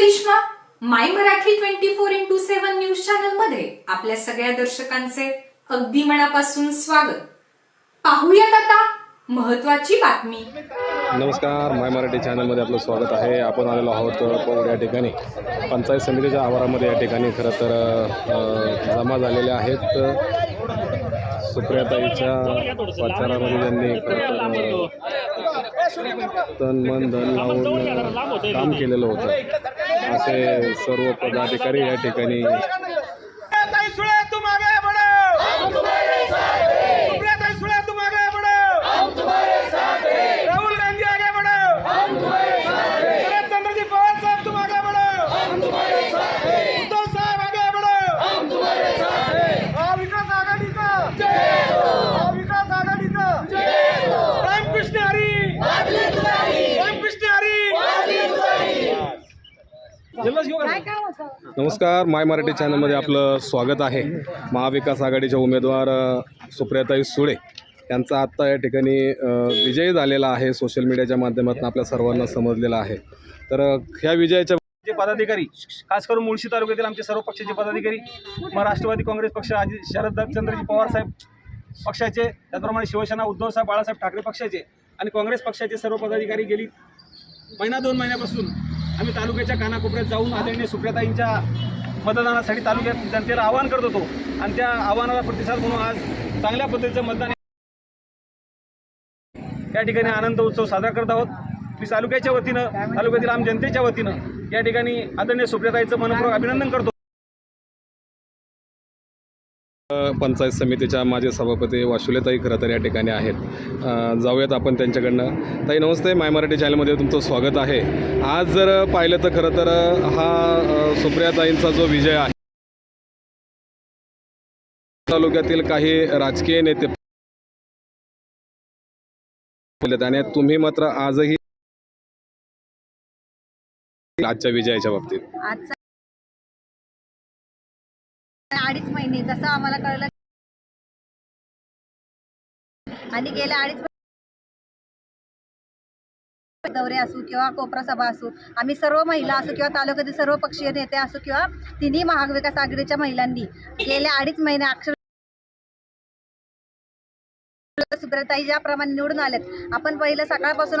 Karishma my Marathi twenty four into seven news चॅनलमध्ये आपल्या सगळ्या दर्शकांचे अगदी मनापासून स्वागत. पाहूयात आता महत्वाची बातमी. नमस्कार माय मराठी चॅनलमध्ये आपलं स्वागत आहे. आपण आलेलो आहोत पौड या ठिकाणी. पंचायत समितीच्या आवारामध्ये या ठिकाणी खरं तर जमा झालेल्या आहेत. सुप्रियाताईच्या प्रचारामध्ये त्यांनी खरं तर तन मन धन लावून काम केलेलं होतं. असे सर्व पदाधिकारी या ठिकाणी नमस्कार माय मराठी चॅनलमध्ये आपलं स्वागत आहे. महाविकास आघाडीच्या उमेदवार सुप्रियाताई सुळे यांचा आत्ता या ठिकाणी विजय झालेला आहे सोशल मीडियाच्या माध्यमातून आपल्या सर्वांना समजलेला आहे. तर ह्या विजयाच्या जे पदाधिकारी खास करून मुळशी तालुक्यातील आमचे सर्व पक्षाचे पदाधिकारी मग राष्ट्रवादी काँग्रेस पक्ष आजी शरदचंद्रजी पवार साहेब पक्षाचे त्याचप्रमाणे शिवसेना उद्धवसाहेब बाळासाहेब ठाकरे पक्षाचे आणि काँग्रेस पक्षाचे सर्व पदाधिकारी गेली. महिना दोन महिन्यापासून आम्ही तालुक्याच्या कानाकोपऱ्यात जाऊन आदरणीय सुप्रियाताईंच्या मतदानासाठी तालुक्यात जनतेला आवाहन करत होतो. आणि त्या आव्हानाला प्रतिसाद म्हणून आज चांगल्या पद्धतीचं मतदान या ठिकाणी आनंद उत्सव साजरा करत आहोत. मी तालुक्याच्या वतीनं तालुक्यातील आम जनतेच्या वतीनं या ठिकाणी आदरणीय सुप्रियाताईचं मनपूर्वक अभिनंदन करतो. पंचायत समितीच्या माझे सभापती वाशुलेताई खरं तर या ठिकाणी आहेत. जाऊयात आपण त्यांच्याकडनं. ताई नमस्ते. माय मराठी चॅनलमध्ये तुमचं स्वागत आहे. आज जर पाहिलं तर खरं तर हा सुप्रियाताईंचा जो विजय आहे तालुक्यातील काही राजकीय नेते आणि तुम्ही मात्र आजही आजच्या विजयाच्या बाबतीत. अडीच महिने जसं आम्हाला कळलं. आणि गेल्या अडीच दौरे असू किंवा कोपरा सभा असू आम्ही सर्व महिला असू किंवा तालुक्यातील सर्व पक्षीय नेते असू किंवा तिन्ही महाविकास आघाडीच्या महिलांनी गेल्या अडीच महिने अक्षर सुब्रताई ज्याप्रमाणे निवडून आलेत आपण पहिलं सकाळपासून